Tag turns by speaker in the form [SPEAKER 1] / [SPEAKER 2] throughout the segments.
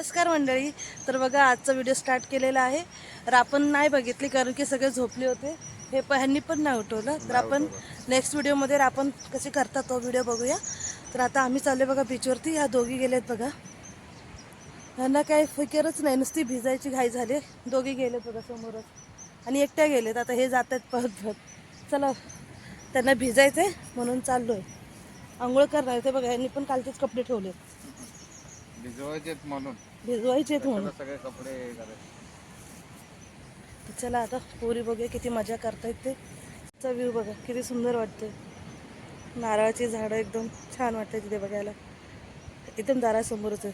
[SPEAKER 1] नमस्कार मंडळी. तर बघा आजचा व्हिडिओ स्टार्ट केलेला आहे. तर आपण नाही बघितली कारण की सगळे झोपले होते. हे प ह्यांनी पण नाही उठवलं. तर आपण नेक्स्ट व्हिडिओमध्ये आपण कसे करतात तो व्हिडिओ बघूया. तर आता आम्ही चालले बघा बीचवरती ह्या दोघी गेलेत बघा. ह्यांना काही फिकरच नाही. नुसती भिजायची घाई झाली दोघी गेलेत बघा समोरच. आणि एकट्या गेलेत. आता हे जात आहेत पळत पळत चला त्यांना भिजायचं आहे म्हणून चाललो आहे आंघोळ करणार ते बघा यांनी पण कालचेच कपडे ठेवलेत.
[SPEAKER 2] भिजवायचे म्हणून.
[SPEAKER 1] भिजवायचे म्हणून
[SPEAKER 2] सगळे कपडे
[SPEAKER 1] चला आता पोरी बघूया किती मजा करतायत ते. चा व्ह्यू बघा किती सुंदर वाटतंय. नारळाची झाडं एकदम छान वाटते तिथे बघायला. एकदम दारासमोरच आहे.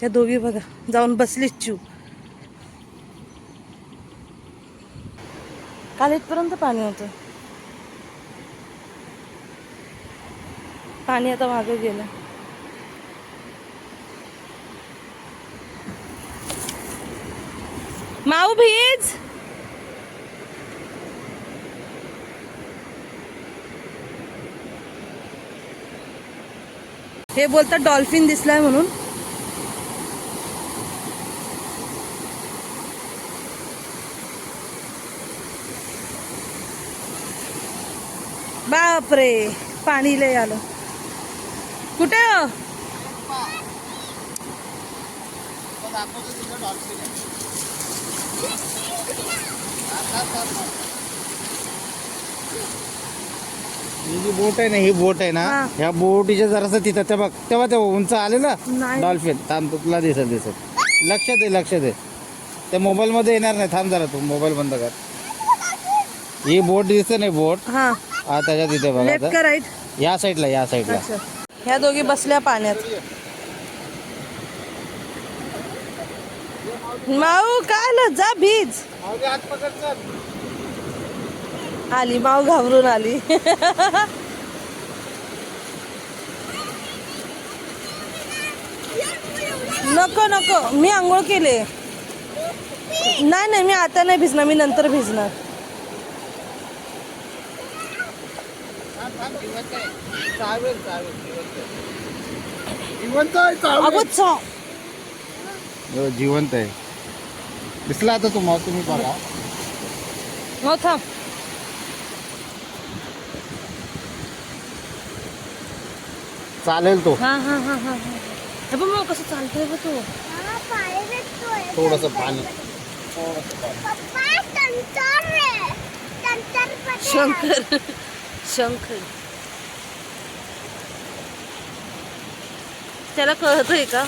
[SPEAKER 1] त्या दोघी बघा जाऊन बसलीच चिव काल इथपर्यंत पाणी होतं. पाणी आता मागे गेलं. माऊ भीज! हे बोलतात डॉल्फिन दिसलाय म्हणून. बापरे पाणी लय आलं. कुठे हो?
[SPEAKER 2] ही जी बोट आहे ना ही बोट आहे ना
[SPEAKER 1] हा.
[SPEAKER 2] ह्या बोटीच्या जरासं तिथं ते बघ तेव्हा ते उंच आले ना
[SPEAKER 1] नाही.
[SPEAKER 2] डॉल्फिन थांब तुला दिसत दिसत लक्ष दे लक्ष दे ते मोबाईल मध्ये येणार नाही थांब जरा तू मोबाईल बंद कर ही बोट दिसते नाही बोट
[SPEAKER 1] हा
[SPEAKER 2] हा त्याच्या तिथे बघा
[SPEAKER 1] लेफ्ट
[SPEAKER 2] आता.
[SPEAKER 1] का राईट
[SPEAKER 2] या साईडला या साईडला
[SPEAKER 1] अच्छा ह्या दोघी बसल्या पाण्यात. माऊ काय जा भीज. आली माऊ घाबरून आली. नको नको. मी आंघोळ केले. नाही नाही मी आता नाही भिजणार मी नंतर भिजणार. अगो च
[SPEAKER 2] हो, जिवंत आहे. दिसला आता तुम्हाला तुम्ही बघा.
[SPEAKER 1] हो थांब.
[SPEAKER 2] चालेल तो.
[SPEAKER 1] हा हा हा हा हा. हे बघ मग कसं चालतोय बघ तो.
[SPEAKER 2] थोडस पाणी
[SPEAKER 1] शंकर. शंकर. त्याला कळतोय का?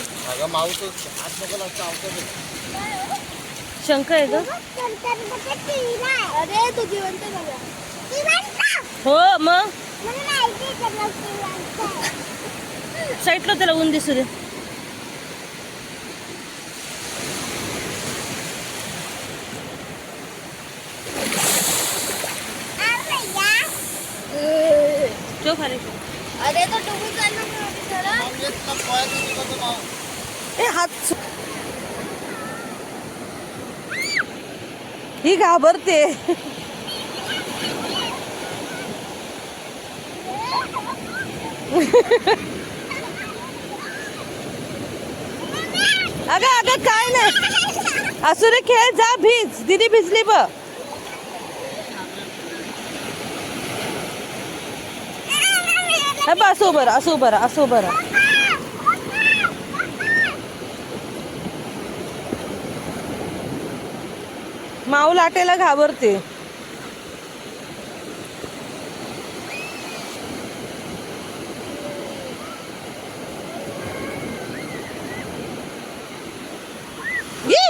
[SPEAKER 2] अवघड आहे.
[SPEAKER 1] का
[SPEAKER 3] अरे तू जिवंत बघा
[SPEAKER 1] हो मग. साईडला त्याला ऊन दिसू दे. ठेव खाली.
[SPEAKER 3] अरे तो डुबून चालला
[SPEAKER 1] ए हात ही घाबरते. अगं अगं काय नाही. असू रे खेळ जा भिज. दिदी भिजली ब हे बघ असं बरं असो बरं उभं माऊ लाटेला घाबरते.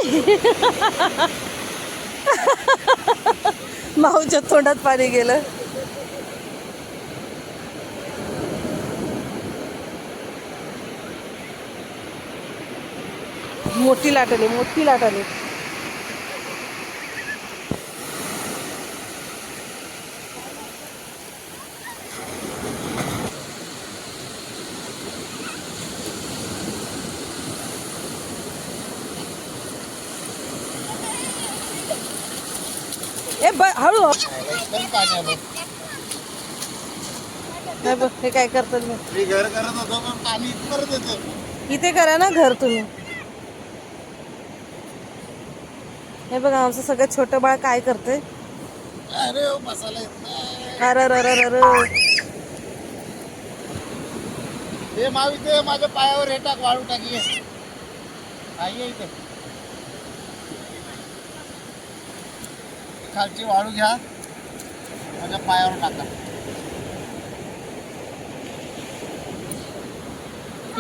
[SPEAKER 1] माऊच्या तोंडात पाणी गेलं. मोठी लाट आली मोठी लाट आली ए ब हळू नाही बघ हे काय करतात मी
[SPEAKER 2] मी घर करत होतो पण पाणी परत येतं.
[SPEAKER 1] इथे करा ना घर तुम्ही. हे बघा आमचं सगळं छोटं बाळ काय करते
[SPEAKER 2] अरे हो, मसाला.
[SPEAKER 1] अरे अरे अरे
[SPEAKER 2] हे मावी ते माझ्या पायावर हे टाक वाळू टाकी आहे इथे. खालची वाळू घ्या. माझ्या पायावर टाका.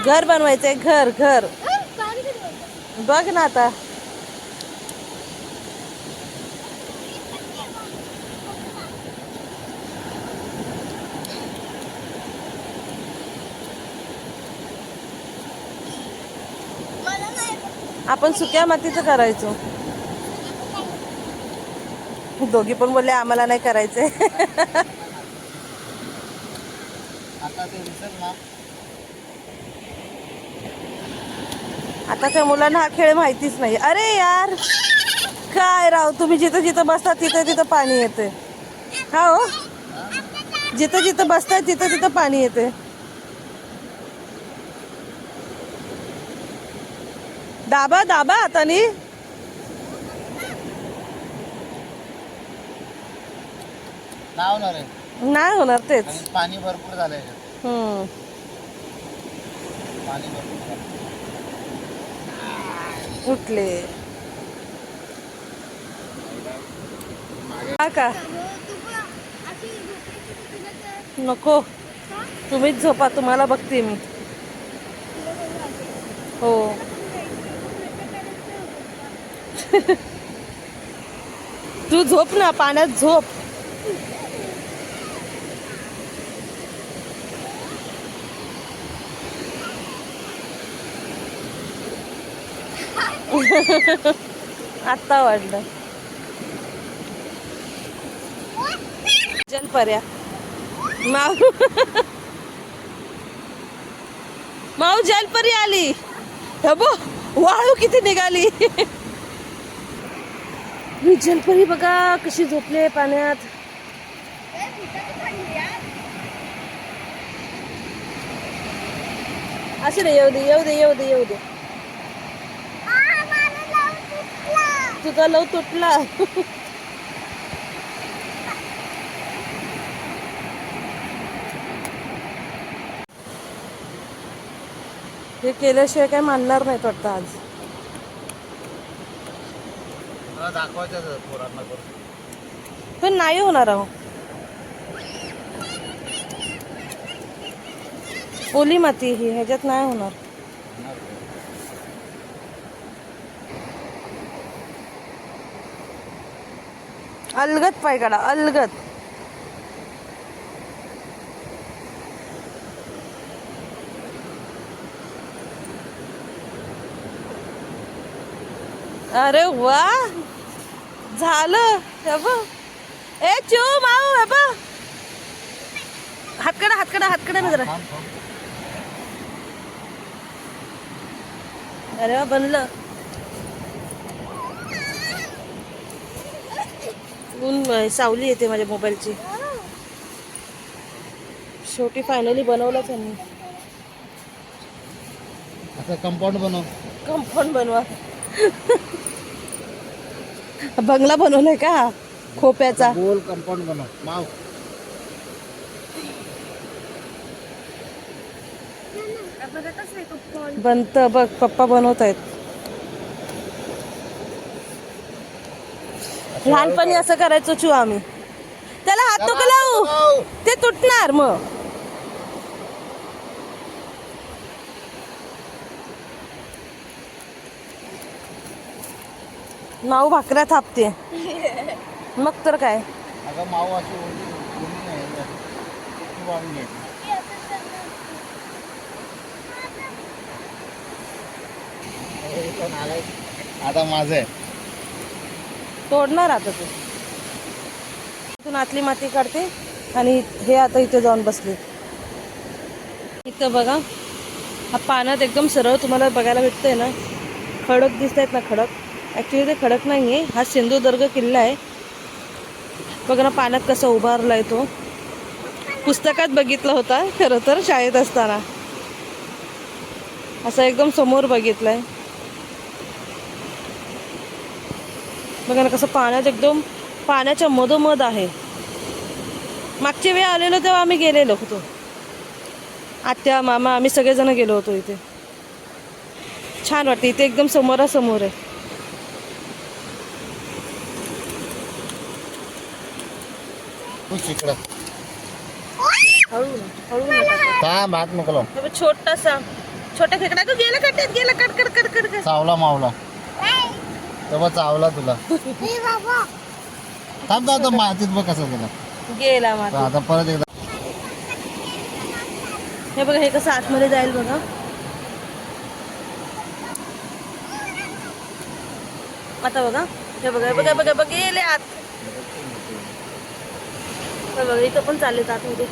[SPEAKER 1] घर बनवायचंय घर घर. बघ ना आता. आपण सुक्या मातीचं करायचो. दोघी पण बोलले आम्हाला नाही करायचंय. आताच्या मुलांना हा खेळ माहितीच नाही. अरे यार! काय राव तुम्ही जिथं जिथं बसता तिथं तिथं पाणी येते हा हो. जिथं जिथं बसताय तिथं तिथं पाणी येते दाबा दाबा आता नी.
[SPEAKER 2] आहे?
[SPEAKER 1] नाही होणार तेच.
[SPEAKER 2] आणि पाणी भरपूर झालं याच्यात.
[SPEAKER 1] हम्म.
[SPEAKER 2] पाणी भरपूर झालं.
[SPEAKER 1] उठले. हा का? नको. तुम्हीच झोपा तुम्हाला बघते मी हो तू झोप ना पाण्यात झोप. आत्ता वाढलं. जलपर्या माऊ. माऊ जलपरी आली. हबो वाळू किती निघाली. ही जलपरी बघा कशी झोपली पाण्यात. असे नाही येऊ दे येऊ दे येऊ दे येऊ दे. तुझा लव तुटला. हे केल्याशिवाय काय मानणार नाहीत वाटतं आज.
[SPEAKER 2] मला दाखवायचं पोरांना करून.
[SPEAKER 1] पण नाही होणार अहो. ओली माती ही ह्याच्यात नाही होणार. अलगत पाय काढा अलगत अरे वा. झालं. हे बघ. ए चू माऊ हे बघ. हातकडा हातकडा हातकडा ना जरा. अरे वा बनलं. ऊन सावली येते माझ्या मोबाईलची. शेवटी फायनली बनवलं त्यांनी.
[SPEAKER 2] असं कंपाऊंड बनव.
[SPEAKER 1] कंपाऊंड बनवा. बंगला बनवलाय का? खोप्याचा.
[SPEAKER 2] गोल कंपाऊंड बनव. माव.
[SPEAKER 1] बनत बघ पप्पा बनवत आहेत लहानपणी असं करायचो चू आम्ही. त्याला हात नको लावू. ते तुटणार मग. नाव भाकऱ्या थापते. मग तर काय?
[SPEAKER 2] अगं माव अशी ओढली ओढली नाही ती वाळून घ्यायची. पण आलंय. आता माझं आहे.
[SPEAKER 1] तोडणार आता तू. इथून आतली माती काढते आणि हे आता इथे जाऊन बसले. इथं बघा हा पाण्यात एकदम सरळ तुम्हाला बघायला भेटतंय ना. खडक दिसत आहेत ना खडक? ॲक्च्युली ते खडक नाही आहे हा सिंधुदुर्ग किल्ला आहे. बघा ना पाण्यात कसा उभारला आहे तो. पुस्तकात बघितला होता खरं तर शाळेत असताना. असं एकदम समोर बघितलंय. बघा ना कसं पाण्यात एकदम पाण्याच्या मधोमध आहे. मागच्या वेळी आलेलो तेव्हा आम्ही गेलेलो होतो. आत्या मामा आम्ही सगळेजण गेलो होतो इथे. छान वाटते इथे एकदम समोरासमोर आहे.
[SPEAKER 2] तू शिकला
[SPEAKER 1] हळू ना हळू नका
[SPEAKER 2] थांब हात मोकलो
[SPEAKER 1] हे बघ, छोटासा छोटा खेकडा. तो गेला कट्ट्यात गेला. कट कट कट कट कट.
[SPEAKER 2] चावला मावला. तेव्हा चावला तुला. थांब आता मातीत बघ कसं गेला
[SPEAKER 1] गेला
[SPEAKER 2] तर आता परत एकदा.
[SPEAKER 1] हे बघा हे कसं आतमध्ये जाईल बघा. आता बघा. हे बघा हे बघा बघा बघा गेले आत. बघा इथं पण चालले आतमध्ये.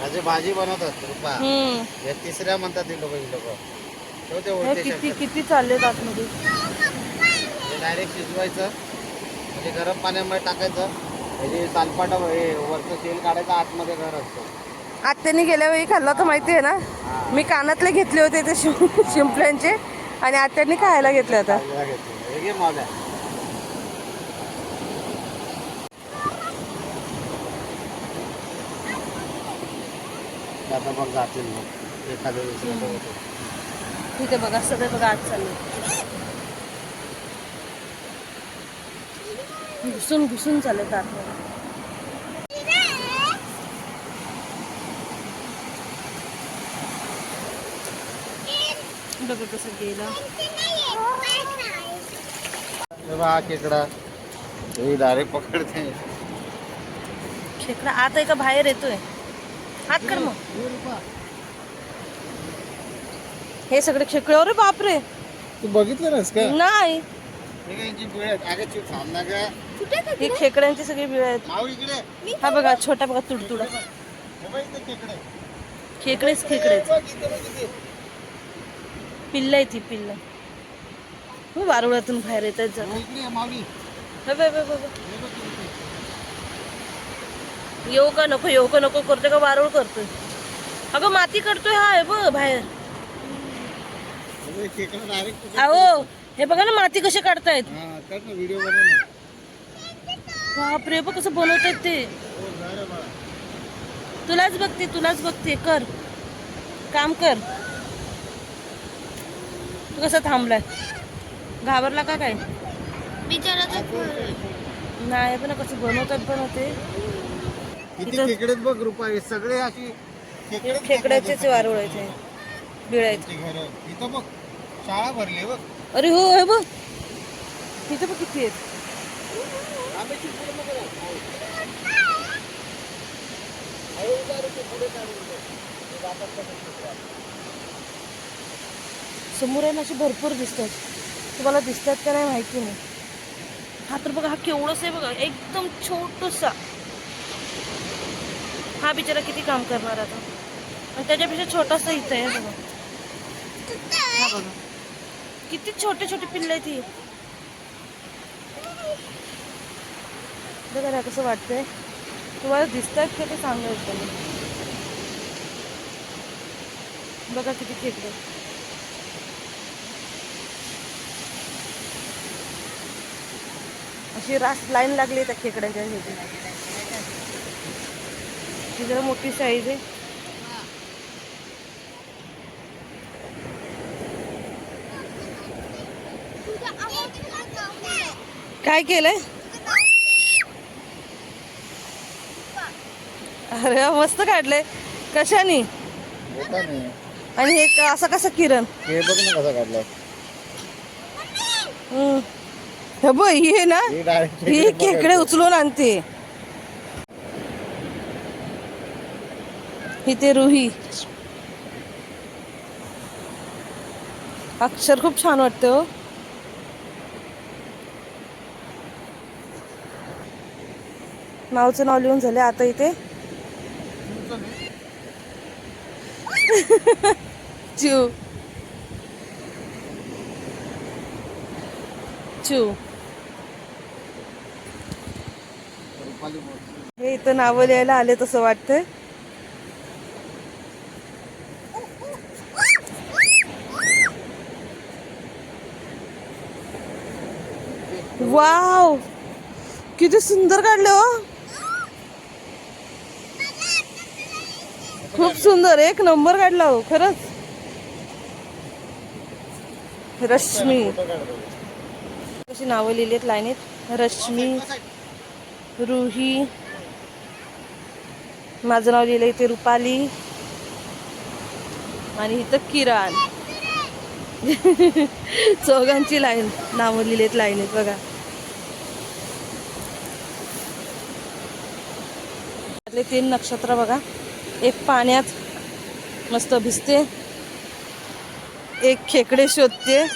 [SPEAKER 2] माझी भाजी बनवतात रुपा.
[SPEAKER 1] हम्म.
[SPEAKER 2] हे तिसऱ्या म्हणतात ते लोक ही लोक.
[SPEAKER 1] हे किती. किती चाललेत आतमध्ये?
[SPEAKER 2] डायरेक्ट शिजवायचं. म्हणजे गरम पाण्यामध्ये टाकायचं. त्याची सालपाट हे वरचं तेल काढायचं आतमध्ये घर असतं.
[SPEAKER 1] आत्याने गेल्या वेळी खाल्ला तर माहिती आहे ना? मी कानातले घेतले होते ते शिंपल्यांचे. आणि आत्यांनी खायला घेतले आता.
[SPEAKER 2] हे आता बघ.
[SPEAKER 1] तिथे सगळे बघा आत चालले. घुसून घुसून चालले आतमध्ये बघा कसं गेला.
[SPEAKER 2] हे खेकडा. हे डायरेक्ट पकडते.
[SPEAKER 1] खेकडा आत आहे का बाहेर येतोय? हात कर मग. हे सगळे खेकडे अरे बापरे.
[SPEAKER 2] तू बघितलं नास का?
[SPEAKER 1] नाही.
[SPEAKER 2] हे.
[SPEAKER 1] हे खेकड्यांची सगळी बिळ आहेत. हा बघा छोटा बघा तुडतुडा.
[SPEAKER 2] हे
[SPEAKER 1] खेकडेच खेकडे.
[SPEAKER 2] बघ इथे बघ इथे.
[SPEAKER 1] पिल्ल आहे ती पिल्ल. हो वारुळातून बाहेर येत आहेत
[SPEAKER 2] इकडे ये, माऊली.
[SPEAKER 1] बघ बघ बघ बघ
[SPEAKER 2] बघ. इथे.
[SPEAKER 1] येऊ का नको येऊ का नको करतोय का वारुळ करतोय? अगं माती करतोय हा बघ बाहेर. अहो हे बघा ना माती कशी काढतायत.
[SPEAKER 2] हा
[SPEAKER 1] बापरे बघ कसं बनवतायत ते.
[SPEAKER 2] हो.
[SPEAKER 1] तुलाच बघते तुलाच बघते कर. काम कर. तू कसा थांबलाय? घाबरला का काय? नाही पण कसं बनवतात पण ते.
[SPEAKER 2] किती
[SPEAKER 1] इथं-
[SPEAKER 2] खेकडेच बघ रुपा हे सगळे अशी
[SPEAKER 1] खेकड्याचेच वारुळ आहेत बिळ आहेत
[SPEAKER 2] त्यांची घरं. इथं बघ शाळा भरली आहे बघ.
[SPEAKER 1] अरे हो हे बघ. तिथे बघ किती आहेत. समोर आहे ना भरपूर दिसतात. तुम्हाला दिसतात का नाही माहिती नाही. हा तर बघा, हा केवढंच आहे बघा छोटसा. हा बिचारा किती काम करणार आता. छोटासा इथं आहे बघा. हा बघा. किती छोटे छोटे पिल्ले आहेत ही. बघा ना कसं वाटतंय. तुम्हाला दिसतात का ते अशी रास लाईन लागली त्या खेकड्याच्या ह्याची. ती जरा मोठी साईज आहे. काय केलंय? अरे मस्त काढलंय. कशाने? आणि हे असं कसं किरण?
[SPEAKER 2] हे बघ ना कसा काढलाय.
[SPEAKER 1] हम्म. हे बघ हे ना
[SPEAKER 2] हे
[SPEAKER 1] खेकडे उचलून आणते. इथे रुही. अक्षर खूप छान वाटतं हो. नावचं नाव लिहून झाले आता इथे. चिव चू. हे इथं नावं लिहायला आले तसं वाटतंय. वाव! किती सुंदर काढलं हो. खूप सुंदर एक नंबर काढला हो खरंच. रश्मी. कशी नावं लिहिलीत लाईनीत? रश्मी. रुही. माझं नाव लिहिलं इथे रुपाली. आणि इथं किरण. चौघांची लाईन नावं लिहिलेत लाईन आहेत बघा. त्यातले तीन नक्षत्र बघा. एक पाण्यात मस्त भिजते. एक खेकडे शोधते.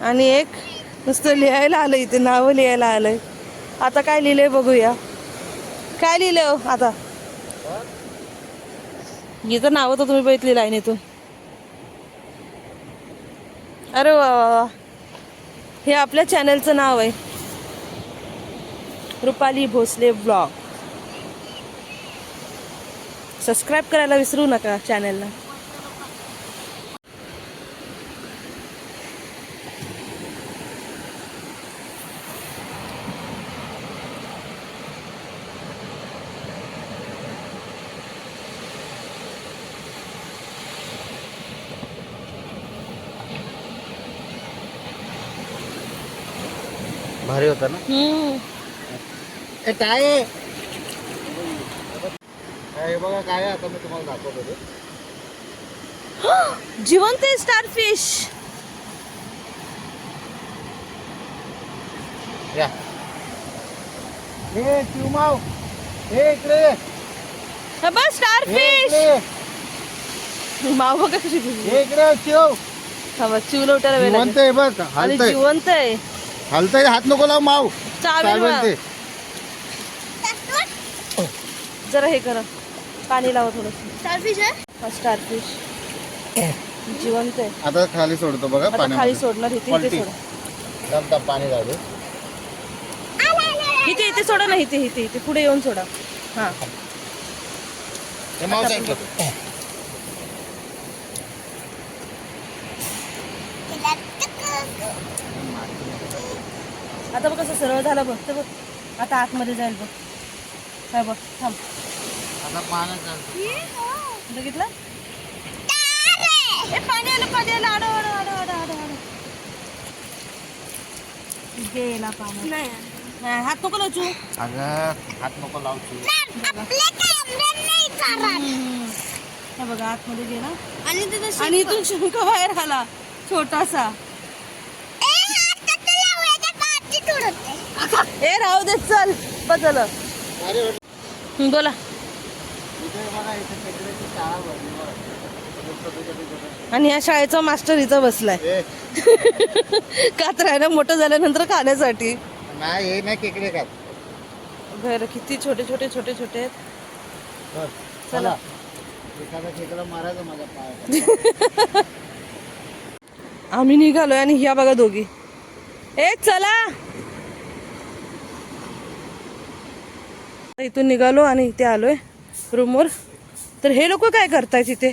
[SPEAKER 1] आणि एक नुसतं लिहायला आलं इथे नावं लिहायला आलंय. आता काय लिहिलंय बघूया. काय लिहिलं हो आता? हिचं नाव तर तुम्ही बघितली लाईनीतून. अरे वा वा वा. हे आपल्या चॅनलचं नाव आहे. रुपाली भोसले ब्लॉग सबस्क्राईब करायला विसरू नका चॅनलला
[SPEAKER 2] भारी होता ना. ए काय आहे? हे बघा काय आहे, आता मी तुम्हाला दाखवतो.
[SPEAKER 1] जिवंत स्टारफिश
[SPEAKER 2] या हे चिवमाव हे इकडे ये.
[SPEAKER 1] बस
[SPEAKER 2] हे
[SPEAKER 1] स्टारफिश
[SPEAKER 2] इकडे ये.
[SPEAKER 1] माव बघा कशी भिजली.
[SPEAKER 2] हे इकडे चिव
[SPEAKER 1] थांबा चिवलं उठायला वेळ
[SPEAKER 2] जिवंत
[SPEAKER 1] लागेल.
[SPEAKER 2] आहे बघ
[SPEAKER 1] आणि
[SPEAKER 2] हालतय
[SPEAKER 1] जिवंत आहे
[SPEAKER 2] हालतय हात नको लाव माव. म्हणते?
[SPEAKER 1] जरा हे करा. पाणी लावा थोडस.
[SPEAKER 3] स्टारफिश आहे?
[SPEAKER 1] स्टारफिश. जिवंत आहे.
[SPEAKER 2] आता खाली सोडतो बघा
[SPEAKER 1] आता खाली
[SPEAKER 2] पाण्यामध्ये.
[SPEAKER 1] सोडणार इथे इथे
[SPEAKER 2] पलटी.
[SPEAKER 1] सोडा.
[SPEAKER 2] पाणी दे.
[SPEAKER 1] इथे इथे सोडा ना इथे इथे इथे. पुढे येऊन सोडा. हा.
[SPEAKER 2] हे माव साईडला
[SPEAKER 1] आता बघ कसं सरळ झालं बघ ते बघ. आता आतमध्ये जाईल बघ. काय बघ थांब.
[SPEAKER 2] आता पाण्यात चालतं.
[SPEAKER 1] बघितलं? पाणी आलं पाणी आलं. आडो आडो आडो आडो आडो आडो गेला पाणी.
[SPEAKER 3] नाही.
[SPEAKER 1] हा, हात नको लावू
[SPEAKER 2] अगं हात नको
[SPEAKER 1] हे बघा आतमध्ये गेला
[SPEAKER 3] आणि तिथं
[SPEAKER 1] आणि इथून बाहेर आला छोटासा. ए राहू दे चल. बदल बोला. आणि या शाळेचा मास्टर इथं बसलाय. कात्रायला मोठं झाल्यानंतर खाण्यासाठी.
[SPEAKER 2] नाही नाही केकडे का
[SPEAKER 1] घर किती छोटे छोटे छोटे छोटे आहेत.
[SPEAKER 2] चला.
[SPEAKER 1] आम्ही निघालोय आणि ह्या बघा दोघी. ए चला. इथून निघालो आणि इथे आलोय रूमवर तर हे लोक काय करतायत इथे?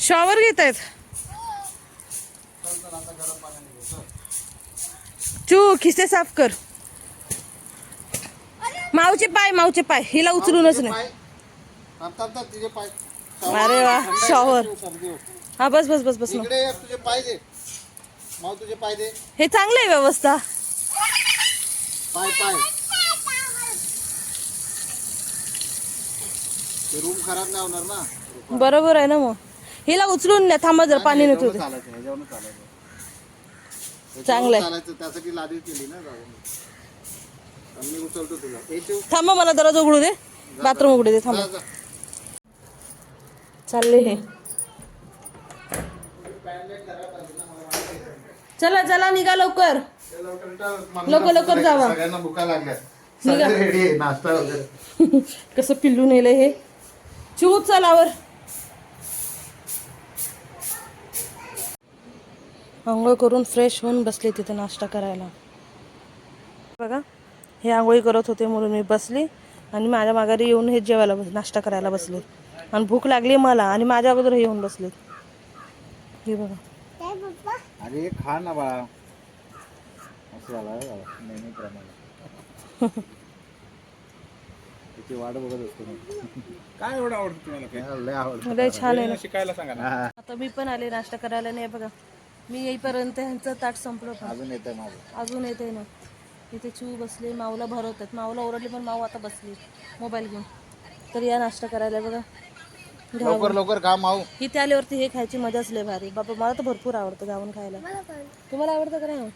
[SPEAKER 1] शॉवर घेत आहेत चू खिसे साफ कर. मावचे पाय मावचे पाय. हिला उचलूनच नाही. अरे वा शॉवर हा बस बस बस बस हे चांगलं आहे व्यवस्था.
[SPEAKER 2] पाय पाय. ते रूम खराब नाही होणार ना.
[SPEAKER 1] बरोबर आहे ना मग. हिला उचलून न्या थांबा जरा पाणी नेतो
[SPEAKER 2] ह्याच्यावरनं चालायचं ह्याच्यावरनं चालायचं.
[SPEAKER 1] चांगलं आहे.
[SPEAKER 2] चालायचं त्यासाठी लादी केली ना जाऊन. आणि मी उचलतो तुला. हे ठेव.
[SPEAKER 1] थांबा मला दरवाजा उघडू दे. बाथरूम उघडू दे थांबा.
[SPEAKER 2] जा, जा.
[SPEAKER 1] चालले हे. चला चला निघा लवकर. लवकर लवकर जावा.
[SPEAKER 2] सगळ्यांना भुका लागल्या सगळे रेडी आहे नाश्ता वगैरे.
[SPEAKER 1] कसं पिल्लू नेलं हे. चिव चलावर आंघोळ करून फ्रेश होऊन बसले तिथे नाश्ता करायला. बघा हे आंघोळी करत होते म्हणून मी बसली आणि माझ्या माघारी येऊन हे जेवायला बस नाश्ता करायला बसले. आणि भूक लागली मला आणि माझ्या अगोदर हे येऊन बसले. हे बघा.
[SPEAKER 2] अरे खा ना बाळा. असं झालं त्याची वाट बघत असतो मी.
[SPEAKER 4] काय एवढं आवडतं तुम्हाला काय
[SPEAKER 2] लय आवडतं.
[SPEAKER 1] लय छान आहे ना.
[SPEAKER 4] शिकायला सांगा ना.
[SPEAKER 2] हा,
[SPEAKER 1] आता मी पण आले नाश्ता करायला. नाही बघा. मी येईपर्यंत ह्यांचं ताट संपलं पण.
[SPEAKER 2] अजून येतं माझं
[SPEAKER 1] अजून येते ना. इथे चू बसले माऊला भरवतात. माऊला ओरडली पण माऊ आता बसली. मोबाईल घेऊन. तर या नाश्ता करायला बघा.
[SPEAKER 2] लवकर लवकर खा माऊ.
[SPEAKER 1] इथे आल्यावरती हे खायची मजाच लय भारी. बाबा मला तर भरपूर आवडतं गाऊन खायला. तुम्हाला आवडतं का नाही?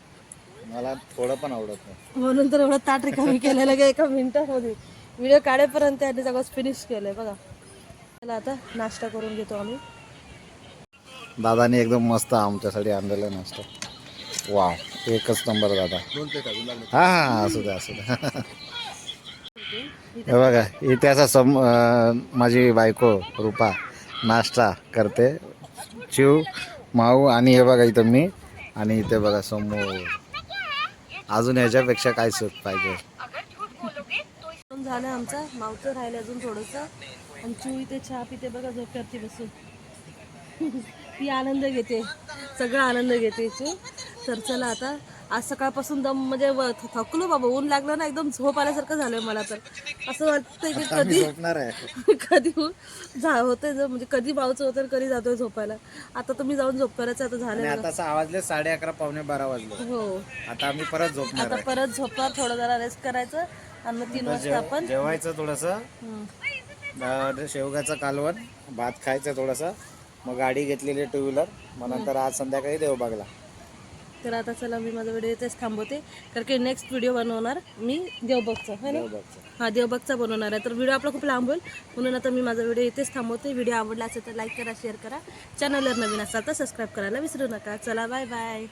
[SPEAKER 2] मला थोडं पण आवडत नाही.
[SPEAKER 1] म्हणून तर एवढं ताट रिकामी केलेलं का एका मिनिटामध्ये? व्हिडिओ काढेपर्यंत त्यांनी सगळं फिनिश आहे बघा. चला आता नाश्ता करून घेतो आम्ही.
[SPEAKER 2] दादाने एकदम मस्त आमच्यासाठी आणलेला नाश्ता. वा एकच नंबर दादा. हा हा असू द्या असू द्या. हे बघा इतिहासा सम माझी बायको रुपा नाश्ता करते. चिव माऊ आणि हे बघा इथं मी आणि इथे बघा समोर. अजून ह्याच्यापेक्षा काय सुख पाहिजे?
[SPEAKER 1] पण झालं आमचा. मावचं राहिलं अजून थोडंसं. आणि चू इथे चहा पिते बघा झोप्यावरती बसून. ती आनंद घेते. सगळा आनंद घेते चू तर चला आता. आज सकाळपासून दम म्हणजे व- थकलो बाबा. ऊन लागलं ना एकदम झोप आल्यासारखं झालंय मला तर. असं वाटतंय की कधी कधी जा होतंय म्हणजे कधी भावचं होतं कधी जातोय झोपायला. आता तर मी जाऊन झोप करायचं आता.
[SPEAKER 2] आताचा आवाजले साडे अकरा पावणे बारा वाजले.
[SPEAKER 1] हो.
[SPEAKER 2] आता आम्ही परत झोपणार
[SPEAKER 1] आता परत झोपणार थोडं जरा रेस्ट करायचं. आणि मग तीन वाजता आपण
[SPEAKER 2] जेवायचं थोडंसं. शेवगाचं कालवण भात खायचं थोडंसं. मग गाडी घेतलेली टू व्हीलर मग नंतर आज संध्याकाळी देवबागला.
[SPEAKER 1] तर आता चला मी माझा व्हिडिओ इथेच थांबवते. कारण की नेक्स्ट व्हिडिओ बनवणार मी देवबागचा है ना?
[SPEAKER 2] देवबागचं.
[SPEAKER 1] हा देवबागचा बनवणार आहे. तर व्हिडिओ आपला खूप लांब होईल. म्हणून आता मी माझा व्हिडिओ इथेच थांबवते. व्हिडिओ आवडला असेल तर लाईक करा शेअर करा. चॅनलवर नवीन असाल तर सबस्क्राईब करायला विसरू नका. चला बाय बाय